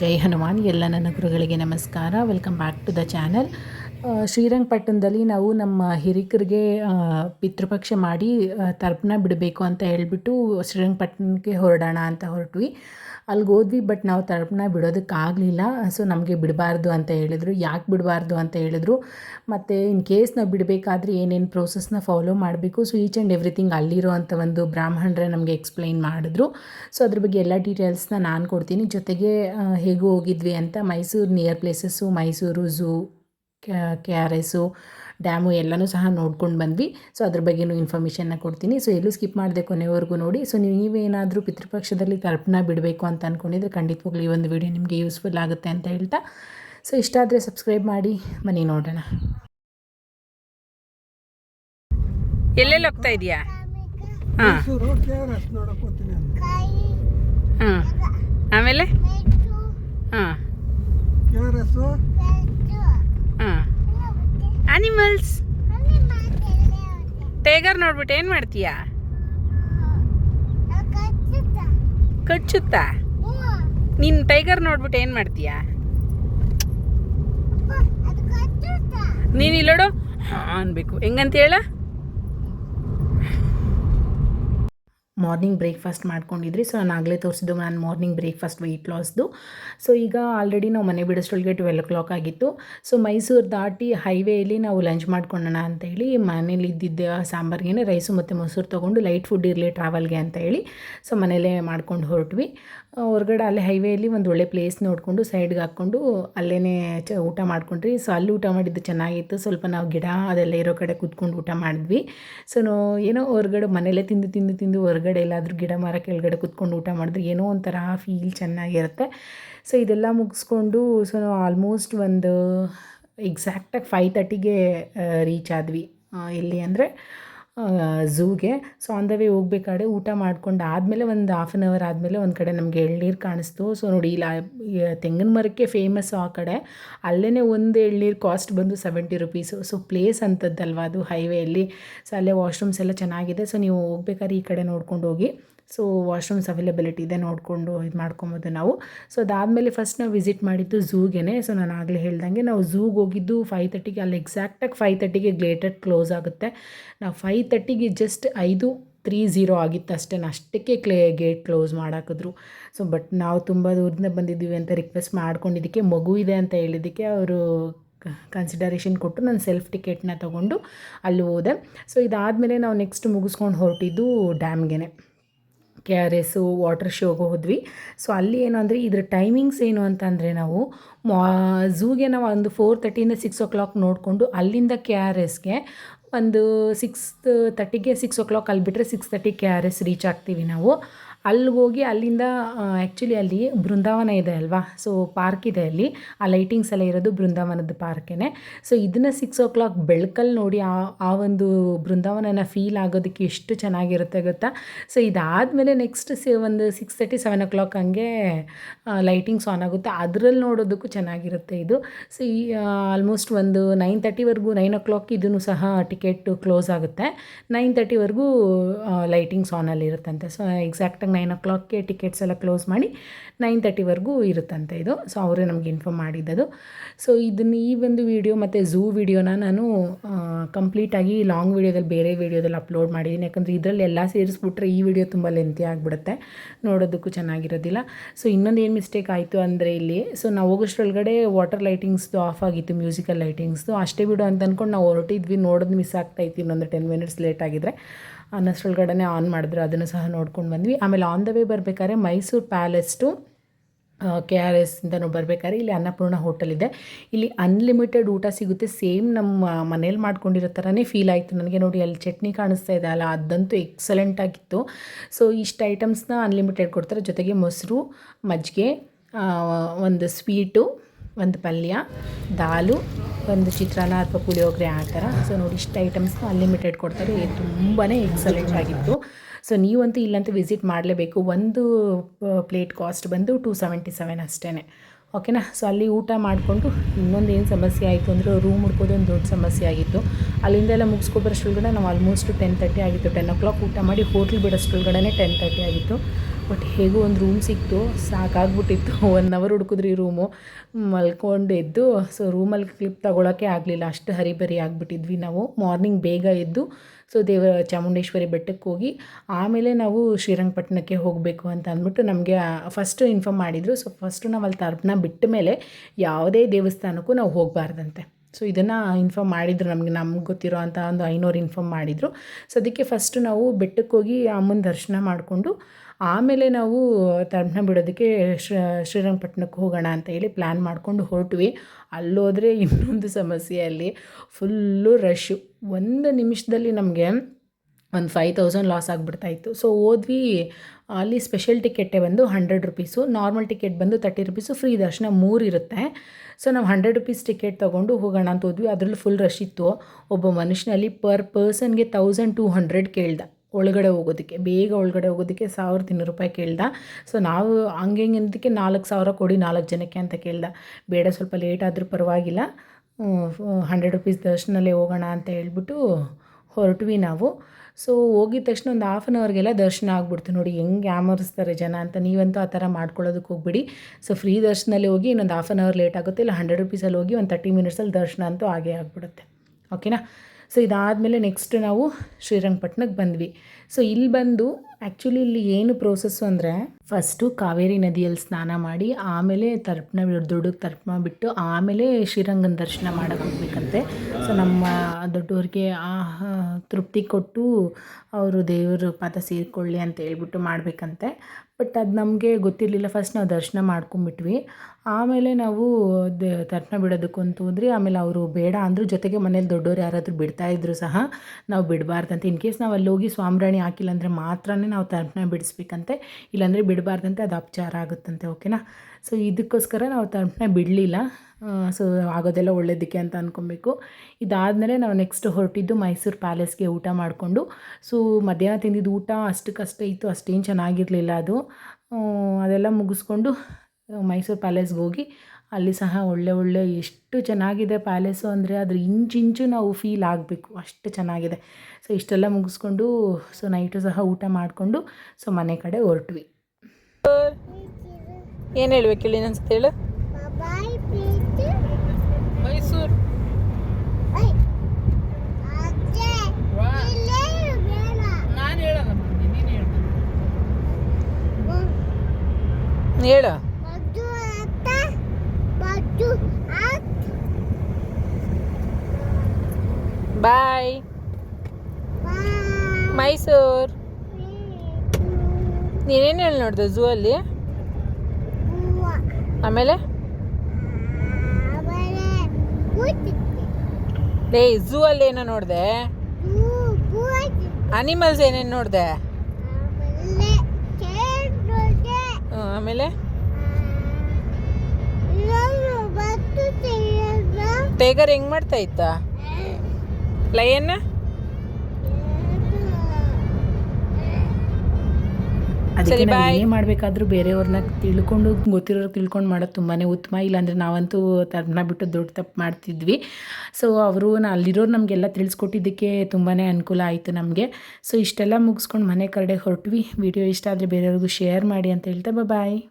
ಜೈ ಹನುಮಾನ್. ಎಲ್ಲ ನನ್ನ ಗುರುಗಳಿಗೆ ನಮಸ್ಕಾರ. Welcome back to the channel ಶ್ರೀರಂಗಪಟ್ಟಣದಲ್ಲಿ ನಾವು ನಮ್ಮ ಹಿರಿಕರಿಗೆ ಪಿತೃಪಕ್ಷ ಮಾಡಿ ತರ್ಪಣ ಬಿಡಬೇಕು ಅಂತ ಹೇಳಿಬಿಟ್ಟು ಶ್ರೀರಂಗಪಟ್ಟಣಕ್ಕೆ ಹೊರಡೋಣ ಅಂತ ಹೊರಟ್ವಿ. ಅಲ್ಲಿಗೆ ಹೋದ್ವಿ ಬಟ್ ನಾವು ತರ್ಪಣ ಬಿಡೋದಕ್ಕಾಗಲಿಲ್ಲ. ಸೊ ನಮಗೆ ಬಿಡಬಾರ್ದು ಅಂತ ಹೇಳಿದ್ರು. ಯಾಕೆ ಬಿಡಬಾರ್ದು ಅಂತ ಹೇಳಿದ್ರು. ಮತ್ತು ಇನ್ ಕೇಸ್ ನಾವು ಬಿಡಬೇಕಾದ್ರೆ ಏನೇನು ಪ್ರೋಸೆಸ್ನ ಫಾಲೋ ಮಾಡಬೇಕು. ಸೊ ಈಚ್ ಆ್ಯಂಡ್ ಎವ್ರಿಥಿಂಗ್ ಅಲ್ಲಿರೋ ಅಂಥ ಒಂದು ಬ್ರಾಹ್ಮಣರೇ ನಮಗೆ ಎಕ್ಸ್ಪ್ಲೈನ್ ಮಾಡಿದ್ರು. ಸೊ ಅದ್ರ ಬಗ್ಗೆ ಎಲ್ಲ ಡೀಟೇಲ್ಸ್ನ ನಾನು ಕೊಡ್ತೀನಿ. ಜೊತೆಗೆ ಹೇಗೂ ಹೋಗಿದ್ವಿ ಅಂತ Mysuru near places Mysuru zoo K R S dam ಎಲ್ಲನೂ ಸಹ ನೋಡ್ಕೊಂಡು ಬಂದ್ವಿ. ಸೊ ಅದ್ರ ಬಗ್ಗೆನೂ ಇನ್ಫಾರ್ಮೇಷನ್ನ ಕೊಡ್ತೀನಿ. ಸೊ ಎಲ್ಲೂ ಸ್ಕಿಪ್ ಮಾಡಿದೆ ಕೊನೆವರೆಗೂ ನೋಡಿ. ಸೊ ನೀವೇನಾದರೂ ಪಿತೃಪಕ್ಷದಲ್ಲಿ ತರ್ಪಣ ಬಿಡಬೇಕು ಅಂತ ಅಂದ್ಕೊಂಡಿದ್ರೆ ಖಂಡಿತವಾಗ್ಲೂ ಈ ಒಂದು ವಿಡಿಯೋ ನಿಮಗೆ ಯೂಸ್ಫುಲ್ ಆಗುತ್ತೆ ಅಂತ ಹೇಳ್ತಾ. ಸೊ ಇಷ್ಟ ಆದರೆ ಸಬ್ಸ್ಕ್ರೈಬ್ ಮಾಡಿ. ಮನೆ ನೋಡೋಣ. ಎಲ್ಲೆಲ್ಲಿ ಹೋಗ್ತಾ ಇದೆಯಾ? ಹಾಂ. ಹಾಂ. ಆಮೇಲೆ? ಹಾಂ. ಆನಿಮಲ್ಸ್ ಟೈಗರ್ ನೋಡ್ಬಿಟ್ಟು ಏನು ಮಾಡ್ತೀಯಾ? ಕಚ್ಚುತ್ತಾ? ನೀನು ಟೈಗರ್ ನೋಡ್ಬಿಟ್ಟು ಏನು ಮಾಡ್ತೀಯಾ? ನೀನು ಇಲ್ಲೋಡು. ಅನ್ಬೇಕು. ಹೆಂಗಂತ ಹೇಳ? Morning breakfast ಮಾಡ್ಕೊಂಡಿದ್ರಿ. ಸೊ ನಾನು ಆಗಲೇ ತೋರಿಸಿದ್ದು ನಾನು ಮಾರ್ನಿಂಗ್ ಬ್ರೇಕ್ಫಾಸ್ಟ್ ವೆಯ್ಟ್ ಲಾಸ್ದು ಸೊ ಈಗ ಆಲ್ರೆಡಿ ನಾವು ಮನೆ ಬಿಡೋಷ್ಟೊಳಗೆ ಟ್ವೆಲ್ ಓ ಕ್ಲಾಕ್ ಆಗಿತ್ತು. ಸೊ ಮೈಸೂರು ದಾಟಿ ಹೈವೇಲಿ ನಾವು ಲಂಚ್ ಮಾಡ್ಕೊಳ್ಳೋಣ ಅಂತ ಹೇಳಿ ಮನೇಲಿ ಇದ್ದಿದ್ದ ಸಾಂಬಾರ್ಗೆ ರೈಸು ಮತ್ತು ಮೊಸರು ತೊಗೊಂಡು ಲೈಟ್ ಫುಡ್ ಇರಲಿ ಟ್ರಾವೆಲ್ಗೆ ಅಂತ ಹೇಳಿ ಸೊ ಮನೇಲೇ ಮಾಡ್ಕೊಂಡು ಹೊರಟ್ವಿ. ಹೊರಗಡೆ ಅಲ್ಲೇ ಹೈವೇಲಿ ಒಂದು ಒಳ್ಳೆ ಪ್ಲೇಸ್ ನೋಡಿಕೊಂಡು ಸೈಡ್ಗೆ ಹಾಕ್ಕೊಂಡು ಅಲ್ಲೇ ಚ, ಊಟ ಮಾಡ್ಕೊಂಡ್ರಿ. ಸೊ ಅಲ್ಲಿ ಊಟ ಮಾಡಿದ್ದು ಚೆನ್ನಾಗಿತ್ತು. ಸ್ವಲ್ಪ ನಾವು ಗಿಡ ಅದೆಲ್ಲ ಇರೋ ಕಡೆ ಕೂತ್ಕೊಂಡು ಊಟ ಮಾಡಿದ್ವಿ. ಸೊ ಏನೋ ಹೊರಗಡೆ ಮನೇಲೇ ತಿಂದು ತಿಂದು ತಿಂದು ಹೊರಗಡೆ ಎಲ್ಲಾದರೂ ಗಿಡ ಮರ ಕೆಳಗಡೆ ಕುತ್ಕೊಂಡು ಊಟ ಮಾಡಿದ್ರೆ ಏನೋ ಒಂಥರ ಫೀಲ್ ಚೆನ್ನಾಗಿರುತ್ತೆ. ಸೊ ಇದೆಲ್ಲ ಮುಗಿಸ್ಕೊಂಡು ಸೊ ನಾವು ಆಲ್ಮೋಸ್ಟ್ ಒಂದು ಎಕ್ಸಾಕ್ಟಾಗಿ ಫೈವ್ ತರ್ಟಿಗೆ ರೀಚ್ ಆದ್ವಿ. ಆ, ಎಲ್ಲಿ ಅಂದರೆ ಝೂಗೆ. ಸೊ ಆನ್ ದ ವೇ ಹೋಗ್ಬೇಕಾದ್ರೆ ಊಟ ಮಾಡ್ಕೊಂಡು ಆದಮೇಲೆ ಒಂದು ಹಾಫ್ ಆನ್ ಅವರ್ ಆದಮೇಲೆ ಒಂದು ಕಡೆ ನಮಗೆ ಎಳ್ನೀರು ಕಾಣಿಸ್ತು. ಸೊ ನೋಡಿ ಇಲ್ಲ ತೆಂಗಿನ ಮರಕ್ಕೆ ಫೇಮಸ್ಸು ಆ ಕಡೆ. ಅಲ್ಲೇ ಒಂದು ಎಳ್ನೀರು ಕಾಸ್ಟ್ ಬಂದು ಸೆವೆಂಟಿ ರುಪೀಸು ಸೊ ಪ್ಲೇಸ್ ಅಂಥದ್ದಲ್ವ ಅದು ಹೈವೇಯಲ್ಲಿ ಸೊ ಅಲ್ಲೇ ವಾಶ್ರೂಮ್ಸ್ ಎಲ್ಲ ಚೆನ್ನಾಗಿದೆ. ಸೊ ನೀವು ಹೋಗ್ಬೇಕಾದ್ರೆ ಈ ಕಡೆ ನೋಡ್ಕೊಂಡು ಹೋಗಿ. ಸೊ ವಾಶ್ರೂಮ್ಸ್ ಅವೈಲೇಬಿಲಿಟಿ ಇದೆ ನೋಡಿಕೊಂಡು ಇದು ಮಾಡ್ಕೊಬೋದು ನಾವು. ಸೊ ಅದಾದಮೇಲೆ ಫಸ್ಟ್ ನಾವು ವಿಸಿಟ್ ಮಾಡಿದ್ದು ಝೂಗೆ ಸೊ ನಾನು ಆಗಲೇ ಹೇಳ್ದಂಗೆ ನಾವು ಝೂಗೆ ಹೋಗಿದ್ದು ಫೈವ್ ತರ್ಟಿಗೆ ಅಲ್ಲಿ ಎಕ್ಸಾಕ್ಟಾಗಿ ಫೈವ್ ತರ್ಟಿಗೆ ಗ್ಲೇಟೆಡ್ ಕ್ಲೋಸ್ ಆಗುತ್ತೆ. ನಾವು ಫೈವ್ ತರ್ಟಿಗೆ ಜಸ್ಟ್ ಐದು ತ್ರೀ ಝೀರೋ ಆಗಿತ್ತು ಅಷ್ಟೇ. ಅಷ್ಟಕ್ಕೆ ಕ್ಲೇ ಗೇಟ್ ಕ್ಲೋಸ್ ಮಾಡಾಕಿದ್ರು. ಸೊ ಬಟ್ ನಾವು ತುಂಬ ದೂರದಿಂದ ಬಂದಿದ್ದೀವಿ ಅಂತ ರಿಕ್ವೆಸ್ಟ್ ಮಾಡ್ಕೊಂಡಿದ್ದಕ್ಕೆ ಮಗು ಇದೆ ಅಂತ ಹೇಳಿದ್ದಕ್ಕೆ ಅವರು ಕನ್ಸಿಡರೇಷನ್ ಕೊಟ್ಟು ನಾನು ಸೆಲ್ಫ್ ಟಿಕೆಟ್ನ ತೊಗೊಂಡು ಅಲ್ಲಿ ಹೋದೆ. ಸೊ ಇದಾದಮೇಲೆ ನಾವು ನೆಕ್ಸ್ಟ್ ಮುಗಿಸ್ಕೊಂಡು ಹೊರಟಿದ್ದು ಡ್ಯಾಮ್ಗೆ ಕೆ ಆರ್ ಎಸ್ಸು ವಾಟರ್ ಶೋಗೆ ಹೋದ್ವಿ. ಸೊ ಅಲ್ಲಿ ಏನು ಅಂದರೆ ಇದ್ರ ಟೈಮಿಂಗ್ಸ್ ಏನು ಅಂತಂದರೆ ನಾವು ಮಾ, ಝೂಗೆ ನಾವು ಒಂದು ಫೋರ್ ತರ್ಟಿಯಿಂದ ಸಿಕ್ಸ್ ಓ ಕ್ಲಾಕ್ ನೋಡಿಕೊಂಡು ಅಲ್ಲಿಂದ ಕೆ ಆರ್ ಎಸ್ಗೆ ಒಂದು ಸಿಕ್ಸ್ ತರ್ಟಿಗೆ ಸಿಕ್ಸ್ ಓ ಕ್ಲಾಕ್ ಅಲ್ಲಿ ಬಿಟ್ಟರೆ six thirty K R S reach ಆಗ್ತೀವಿ ನಾವು. ಅಲ್ಲಿಗೆ ಹೋಗಿ ಅಲ್ಲಿಂದ ಆ್ಯಕ್ಚುಲಿ ಅಲ್ಲಿ ಬೃಂದಾವನ ಇದೆ ಅಲ್ವಾ? ಸೊ ಪಾರ್ಕ್ ಇದೆ ಅಲ್ಲಿ. ಆ ಲೈಟಿಂಗ್ಸ್ ಎಲ್ಲ ಇರೋದು ಬೃಂದಾವನದ ಪಾರ್ಕೇ ಸೊ ಇದನ್ನು ಸಿಕ್ಸ್ ಓ ಕ್ಲಾಕ್ ಬೆಳಕಲ್ಲಿ ನೋಡಿ ಆ ಆ ಒಂದು ಬೃಂದಾವನನ ಫೀಲ್ ಆಗೋದಕ್ಕೆ ಎಷ್ಟು ಚೆನ್ನಾಗಿರುತ್ತೆ ಗೊತ್ತಾ? ಸೊ ಇದಾದಮೇಲೆ ನೆಕ್ಸ್ಟ್ ಸಿ, ಒಂದು six thirty seven o'clock ಹಂಗೆ ಲೈಟಿಂಗ್ಸ್ ಆನ್ ಆಗುತ್ತೆ. ಅದರಲ್ಲಿ ನೋಡೋದಕ್ಕೂ ಚೆನ್ನಾಗಿರುತ್ತೆ ಇದು. ಸೊ ಈ ಆಲ್ಮೋಸ್ಟ್ ಒಂದು ನೈನ್ ತರ್ಟಿವರೆಗೂ ನೈನ್ ಓ ಕ್ಲಾಕ್ ಇದೂ ಸಹ ಟಿಕೆಟ್ ಕ್ಲೋಸ್ ಆಗುತ್ತೆ. ನೈನ್ ತರ್ಟಿವರೆಗೂ ಲೈಟಿಂಗ್ಸ್ ಆನಲ್ಲಿ ಇರುತ್ತಂತೆ ಸೊ ಎಕ್ಸಾಕ್ಟಾಗಿ ನೈನ್ ಓ ಕ್ಲಾಕ್ಗೆ ಟಿಕೆಟ್ಸ್ ಎಲ್ಲ ಕ್ಲೋಸ್ ಮಾಡಿ ನೈನ್ ತರ್ಟಿವರೆಗೂ ಇರುತ್ತಂತೆ ಇದು. ಸೊ ಅವರೇ ನಮಗೆ ಇನ್ಫಾರ್ಮ್ ಮಾಡಿದ್ದದು. ಸೊ ಇದನ್ನು ಈ ಒಂದು ವಿಡಿಯೋ ಮತ್ತು ಝೂ ವಿಡಿಯೋನ ನಾನು ಕಂಪ್ಲೀಟಾಗಿ ಲಾಂಗ್ ವೀಡಿಯೋದಲ್ಲಿ ಬೇರೆ ವೀಡಿಯೋದಲ್ಲಿ ಅಪ್ಲೋಡ್ ಮಾಡಿದ್ದೀನಿ. ಯಾಕಂದರೆ ಇದರಲ್ಲಿ ಎಲ್ಲ ಸೇರಿಸ್ಬಿಟ್ರೆ ಈ ವಿಡಿಯೋ ತುಂಬ ಲೆಂತಿ ಆಗಿಬಿಡುತ್ತೆ. ನೋಡೋದಕ್ಕೂ ಚೆನ್ನಾಗಿರೋದಿಲ್ಲ. ಸೊ ಇನ್ನೊಂದು ಏನು ಮಿಸ್ಟೇಕ್ ಆಯಿತು ಅಂದರೆ ಇಲ್ಲಿ ಸೊ ನಾವು ಹೋಗೋಷ್ಟರೊಳಗಡೆ ವಾಟರ್ ಲೈಟಿಂಗ್ಸ್ದು ಆಫ್ ಆಗಿತ್ತು ಮ್ಯೂಸಿಕಲ್ ಲೈಟಿಂಗ್ಸ್ದು ಅಷ್ಟೇ ಬಿಡು ಅಂತ ಅಂದ್ಕೊಂಡು ನಾವು ಹೊರಟಿದ್ವಿ. ನೋಡೋದು ಮಿಸ್ ಆಗ್ತಾಯಿತ್ತು ಇನ್ನೊಂದು ಟೆನ್ ಮಿನಿಟ್ಸ್ ಲೇಟ್ ಆಗಿದ್ರೆ ಅನ್ನೋಷ್ಟ್ರೊಳಗಡೆ ಆನ್ ಮಾಡಿದ್ರು. ಅದನ್ನು ಸಹ ನೋಡ್ಕೊಂಡು ಬಂದ್ವಿ. ಆಮೇಲೆ ಆನ್ ದ ವೇ ಬರಬೇಕಾದ್ರೆ Mysuru palace to K R S ಇಂದನೂ ಬರ್ಬೇಕಾದ್ರೆ ಇಲ್ಲಿ ಅನ್ನಪೂರ್ಣ ಹೋಟೆಲ್ ಇದೆ. ಇಲ್ಲಿ ಅನ್ಲಿಮಿಟೆಡ್ ಊಟ ಸಿಗುತ್ತೆ. ಸೇಮ್ ನಮ್ಮ ಮನೇಲಿ ಮಾಡ್ಕೊಂಡಿರೋ ಥರನೇ ಫೀಲ್ ಆಯಿತು. ನನಗೆ ನೋಡಿ ಅಲ್ಲಿ ಚಟ್ನಿ ಕಾಣಿಸ್ತಾ ಇದೆ. ಅಲ್ಲ, ಅದಂತೂ ಎಕ್ಸಲೆಂಟ್ ಆಗಿತ್ತು. ಸೊ ಇಷ್ಟು ಐಟಮ್ಸ್ನ ಅನ್ಲಿಮಿಟೆಡ್ ಕೊಡ್ತಾರೆ. ಜೊತೆಗೆ ಮೊಸರು, ಮಜ್ಜಿಗೆ ಒಂದು ಸ್ವೀಟು ಒಂದು ಪಲ್ಯ, ದಾಲು, ಒಂದು ಚಿತ್ರಾನ್ನ ಅಥವಾ ಪುಳಿಯೋಗರೆ ಆ ಥರ. ಸೊ ನೋಡಿ ಇಷ್ಟು ಐಟಮ್ಸ್ನ ಅನ್ಲಿಮಿಟೆಡ್ ಕೊಡ್ತಾರೆ. ತುಂಬಾ ಎಕ್ಸಲೆಂಟ್ ಆಗಿತ್ತು. ಸೊ ನೀವಂತೂ ಇಲ್ಲಂತೂ ವಿಸಿಟ್ ಮಾಡಲೇಬೇಕು. ಒಂದು ಪ್ಲೇಟ್ ಕಾಸ್ಟ್ ಬಂದು ಟೂ ಸೆವೆಂಟಿ ಸೆವೆನ್ ಅಷ್ಟೇ ಓಕೆನಾ ಸೊ ಅಲ್ಲಿ ಊಟ ಮಾಡಿಕೊಂಡು ಇನ್ನೊಂದು ಏನು ಸಮಸ್ಯೆ ಆಯಿತು ಅಂದರೆ ರೂಮ್ ಹುಡ್ಕೋದು ಒಂದು ದೊಡ್ಡ ಸಮಸ್ಯೆ ಆಗಿತ್ತು. ಅಲ್ಲಿಂದ ಎಲ್ಲ ಮುಗಿಸ್ಕೊಬರೋಷ್ಟೊಳಗಡೆ ನಾವು ಆಲ್ಮೋಸ್ಟ್ ಟೆನ್ ತರ್ಟಿ ಆಗಿತ್ತು. ಟೆನ್ ಓ ಕ್ಲಾಕ್ ಊಟ ಮಾಡಿ ಹೋಟ್ಲ್ ಬಿಡೋಷ್ಟೊಳಗಡೆ ಟೆನ್ ತರ್ಟಿ ಆಗಿತ್ತು. ಬಟ್ ಹೇಗೂ ಒಂದು ರೂಮ್ ಸಿಕ್ತು. ಸಾಕಾಗ್ಬಿಟ್ಟಿತ್ತು. ಒನ್ ಅವರ್ ಹುಡುಕಿದ್ರಿ ರೂಮು ಮಲ್ಕೊಂಡು ಎದ್ದು ಸೊ ರೂಮಲ್ಲಿ ಕ್ಲಿಪ್ ತಗೊಳಕ್ಕೆ ಆಗಲಿಲ್ಲ. ಅಷ್ಟು ಹರಿಬರಿ ಆಗಿಬಿಟ್ಟಿದ್ವಿ ನಾವು. ಮಾರ್ನಿಂಗ್ ಬೇಗ ಎದ್ದು ಸೊ ದೇವ ಚಾಮುಂಡೇಶ್ವರಿ ಬೆಟ್ಟಕ್ಕೆ ಹೋಗಿ ಆಮೇಲೆ ನಾವು ಶ್ರೀರಂಗಪಟ್ಟಣಕ್ಕೆ ಹೋಗಬೇಕು ಅಂತ ಅಂದ್ಬಿಟ್ಟು ನಮಗೆ ಫಸ್ಟು ಇನ್ಫಾರ್ಮ್ ಮಾಡಿದರು. ಸೊ ಫಸ್ಟು ನಾವು ಅಲ್ಲಿ ತರ್ಪಣ ಬಿಟ್ಟ ಮೇಲೆ ಯಾವುದೇ ದೇವಸ್ಥಾನಕ್ಕೂ ನಾವು ಹೋಗಬಾರ್ದಂತೆ. ಸೊ ಇದನ್ನು ಇನ್ಫಾರ್ಮ್ ಮಾಡಿದರು ನಮಗೆ, ನಮ್ಗೆ ಗೊತ್ತಿರೋ ಅಂತ ಒಂದು ಐನೂರು ಇನ್ಫಾರ್ಮ್ ಮಾಡಿದರು. ಸೊ ಅದಕ್ಕೆ ಫಸ್ಟು ನಾವು ಬೆಟ್ಟಕ್ಕೆ ಹೋಗಿ ಅಮ್ಮನ ದರ್ಶನ ಮಾಡಿಕೊಂಡು ಆಮೇಲೆ ನಾವು ತರ್ಪಣ ಬಿಡೋದಕ್ಕೆ ಶ್ರೀ ಶ್ರೀರಂಗಪಟ್ಟಣಕ್ಕೆ ಹೋಗೋಣ ಅಂತ ಹೇಳಿ ಪ್ಲ್ಯಾನ್ ಮಾಡಿಕೊಂಡು ಹೊರಟ್ವಿ. ಅಲ್ಲೋದ್ರೆ ಇನ್ನೊಂದು ಸಮಸ್ಯೆ ಅಲ್ಲಿ ಫುಲ್ಲು ರಶ್ಶು ಒಂದು ನಿಮಿಷದಲ್ಲಿ ನಮಗೆ ಒಂದು ಫೈವ್ ತೌಸಂಡ್ ಲಾಸ್ ಆಗಿಬಿಡ್ತಾಯಿತ್ತು ಸೊ ಹೋದ್ವಿ, ಅಲ್ಲಿ ಸ್ಪೆಷಲ್ ಟಿಕೆಟೇ ಬಂದು ಹಂಡ್ರೆಡ್ ರುಪೀಸು ನಾರ್ಮಲ್ ಟಿಕೆಟ್ ಬಂದು ತರ್ಟಿ ರುಪೀಸು ಫ್ರೀ ದರ್ಶನ ಮೂರು ಇರುತ್ತೆ. ಸೊ ನಾವು ಹಂಡ್ರೆಡ್ ರುಪೀಸ್ ಟಿಕೆಟ್ ತೊಗೊಂಡು ಹೋಗೋಣ ಅಂತ ಹೋದ್ವಿ. ಅದರಲ್ಲಿ ಫುಲ್ ರಶ್ ಇತ್ತು. ಒಬ್ಬ ಮನುಷ್ಯನಲ್ಲಿ ಪರ್ ಪರ್ಸನ್ಗೆ ತೌಸಂಡ್ ಟೂ ಹಂಡ್ರೆಡ್ ಕೇಳ್ದ. ಒಳಗಡೆ ಹೋಗೋದಕ್ಕೆ, ಬೇಗ ಒಳಗಡೆ ಹೋಗೋದಕ್ಕೆ ಸಾವಿರದ ಇನ್ನೂರು ರೂಪಾಯಿ ಕೇಳ್ದ. ಸೊ ನಾವು ಹಂಗೆ ಹಿಂಗೆ ಅಂದಕ್ಕೆ ನಾಲ್ಕು ಸಾವಿರ ಕೊಡಿ ನಾಲ್ಕು ಜನಕ್ಕೆ ಅಂತ ಕೇಳ್ದ. ಬೇಡ, ಸ್ವಲ್ಪ ಲೇಟ್ ಆದರೂ ಪರವಾಗಿಲ್ಲ. ಹಂಡ್ರೆಡ್ ರುಪೀಸ್ ದರ್ಶನಲ್ಲೇ ಹೋಗೋಣ ಅಂತ ಹೇಳ್ಬಿಟ್ಟು ಹೊರಟ್ವಿ ನಾವು. ಸೊ ಹೋಗಿದ ತಕ್ಷಣ ಒಂದು ಹಾಫ್ ಆನ್ ಅವರ್ಗೆಲ್ಲ ದರ್ಶನ ಆಗ್ಬಿಡ್ತು. ನೋಡಿ, ಹೆಂಗೆ ಆಮರಿಸ್ತಾರೆ ಜನ ಅಂತ. ನೀವಂತೂ ಆ ಥರ ಮಾಡ್ಕೊಳ್ಳೋದಕ್ಕೆ ಹೋಗ್ಬಿಡಿ. ಸೊ ಫ್ರೀ ದರ್ಶನಲ್ಲಿ ಹೋಗಿ ಇನ್ನೊಂದು ಹಾಫ್ ಆನ್ ಅವರ್ ಲೇಟ್ ಆಗುತ್ತೆ. ಇಲ್ಲ ಹಂಡ್ರೆಡ್ ರುಪೀಸಲ್ಲಿ ಹೋಗಿ ಒಂದು ತರ್ಟಿ ಮಿನಿಟ್ಸಲ್ಲಿ ದರ್ಶನ ಅಂತೂ ಆಗೇ ಆಗಿಬಿಡುತ್ತೆ. ಓಕೆನಾ ಸೊ ಇದಾದಮೇಲೆ ನೆಕ್ಸ್ಟ್ ನಾವು ಶ್ರೀರಂಗಪಟ್ಟಣಕ್ಕೆ ಬಂದ್ವಿ. ಸೊ ಇಲ್ಲಿ ಬಂದು ಆ್ಯಕ್ಚುಲಿ ಇಲ್ಲಿ ಏನು ಪ್ರೋಸೆಸ್ಸು ಅಂದರೆ ಫಸ್ಟು ಕಾವೇರಿ ನದಿಯಲ್ಲಿ ಸ್ನಾನ ಮಾಡಿ ಆಮೇಲೆ ತರ್ಪಣ ದೊಡ್ಡಕ್ಕೆ ತರ್ಪಣ ಬಿಟ್ಟು ಆಮೇಲೆ ಶ್ರೀರಂಗನ ದರ್ಶನ ಮಾಡೋಕೆ ಹೋಗ್ಬೇಕಂತೆ ಸೊ ನಮ್ಮ ದೊಡ್ಡವ್ರಿಗೆ ಆ ತೃಪ್ತಿ ಕೊಟ್ಟು ಅವರು ದೇವರ ಪಾದ ಸೇರಿಕೊಳ್ಳಿ ಅಂತ ಹೇಳ್ಬಿಟ್ಟು ಮಾಡಬೇಕಂತೆ. ಬಟ್ ಅದು ನಮಗೆ ಗೊತ್ತಿರಲಿಲ್ಲ. ಫಸ್ಟ್ ನಾವು ದರ್ಶನ ಮಾಡ್ಕೊಂಬಿಟ್ವಿ ಆಮೇಲೆ ನಾವು ತರ್ಪಣ ಬಿಡೋದಕ್ಕೆ ಅಂತ ಹೋದ್ರಿ ಆಮೇಲೆ ಅವರು ಬೇಡ ಅಂದರು ಜೊತೆಗೆ ಮನೇಲಿ ದೊಡ್ಡವ್ರು ಯಾರಾದರೂ ಬಿಡ್ತಾ ಇದ್ರು ಸಹ ನಾವು ಬಿಡಬಾರ್ದಂತೆ ಇನ್ ಕೇಸ್ ನಾವು ಅಲ್ಲಿ ಹೋಗಿ ಸ್ವಾಮ್ರಾಣಿ ಹಾಕಿಲ್ಲ ಅಂದರೆ ಮಾತ್ರನೇ ನಾವು ತರ್ಪಣ ಬಿಡಿಸ್ಬೇಕಂತೆ, ಇಲ್ಲಾಂದರೆ ಬಿಡಬಾರ್ದಂತೆ ಅದು ಅಪಚಾರ ಆಗುತ್ತಂತೆ ಓಕೆನಾ ಸೊ ಇದಕ್ಕೋಸ್ಕರ ನಾವು ತರ್ಪಣ ಬಿಡಲಿಲ್ಲ. ಸೊ ಆಗೋದೆಲ್ಲ ಒಳ್ಳೇದಕ್ಕೆ ಅಂತ ಅಂದ್ಕೊಬೇಕು ಇದಾದಮೇಲೆ ನಾವು ನೆಕ್ಸ್ಟ್ ಹೊರಟಿದ್ದು ಮೈಸೂರು ಪ್ಯಾಲೇಸ್ಗೆ ಊಟ ಮಾಡಿಕೊಂಡು. ಸೊ ಮಧ್ಯಾಹ್ನ ತಿಂದಿದ್ದು ಊಟ ಅಷ್ಟಕ್ಕಷ್ಟೇ ಇತ್ತು, ಅಷ್ಟೇನು ಚೆನ್ನಾಗಿರಲಿಲ್ಲ ಅದು. ಅದೆಲ್ಲ ಮುಗಿಸ್ಕೊಂಡು ಮೈಸೂರು ಪ್ಯಾಲೇಸ್ಗೆ ಹೋಗಿ ಅಲ್ಲಿ ಸಹ ಒಳ್ಳೆ ಒಳ್ಳೆ ಎಷ್ಟು ಚೆನ್ನಾಗಿದೆ ಪ್ಯಾಲೇಸು ಅಂದರೆ ಅದ್ರ ಇಂಚಿಂಚು ನಾವು ಫೀಲ್ ಆಗಬೇಕು ಅಷ್ಟು ಚೆನ್ನಾಗಿದೆ. ಸೊ ಇಷ್ಟೆಲ್ಲ ಮುಗಿಸ್ಕೊಂಡು ಸೊ ನೈಟು ಸಹ ಊಟ ಮಾಡಿಕೊಂಡು ಸೊ ಮನೆ ಕಡೆ ಹೊರಟ್ವಿ. ಏನು ಹೇಳ್ಬೇಕು ಹೇಳಿ. ಅನ್ಸುತ್ತೆ ಹೇಳು. ಮೈಸೂರು ಹೇಳು ಹೇಳು ಮದ್ದು ಅತ್ತ ಮದ್ದು ಅತ್ ಬಾಯ್ ಮೈಸೂರು ನೀನೇನು ಹೇಳಿ ನೋಡಿದೆ ಝೂ ಅಲ್ಲಿ? ಆಮೇಲೆ? ಡೇ ಝೂ ಅಲ್ಲಿ ಏನೋ ನೋಡಿದೆ? ಅನಿಮಲ್ಸ್ ಏನೇನು ನೋಡಿದೆ? ಆಮೇಲೆ ಟೈಗರ್ ಹೆಂಗ್ ಮಾಡ್ತಾ ಇತ್ತ? ಲಯನ್ ಅದಕ್ಕೆ ಸರಿ, ನಾವು. ಏನೇ ಮಾಡಬೇಕಾದ್ರೂ ಬೇರೆಯವ್ರನ್ನ ತಿಳ್ಕೊಂಡು ಗೊತ್ತಿರೋರು ತಿಳ್ಕೊಂಡು ಮಾಡೋದು ತುಂಬಾನೇ ಉತ್ತಮ. ಇಲ್ಲಾಂದರೆ ನಾವಂತೂ ತರ್ಪಣ ಬಿಟ್ಟು ದೊಡ್ಡ ತಪ್ಪು ಮಾಡ್ತಿದ್ವಿ. ಸೊ ಅವರು ಅಲ್ಲಿರೋರು ನಮಗೆಲ್ಲ ತಿಳಿಸ್ಕೊಟ್ಟಿದ್ದಕ್ಕೆ ತುಂಬಾನೇ ಅನುಕೂಲ ಆಯಿತು ನಮಗೆ. ಸೊ ಇಷ್ಟೆಲ್ಲ ಮುಗಿಸ್ಕೊಂಡು ಮನೆ ಕಡೆ ಹೊರಟ್ವಿ. ವಿಡಿಯೋ ಇಷ್ಟ ಆದರೆ ಬೇರೆಯವ್ರಿಗೂ ಶೇರ್ ಮಾಡಿ ಅಂತ ಹೇಳ್ತಾ ಬಾಯ್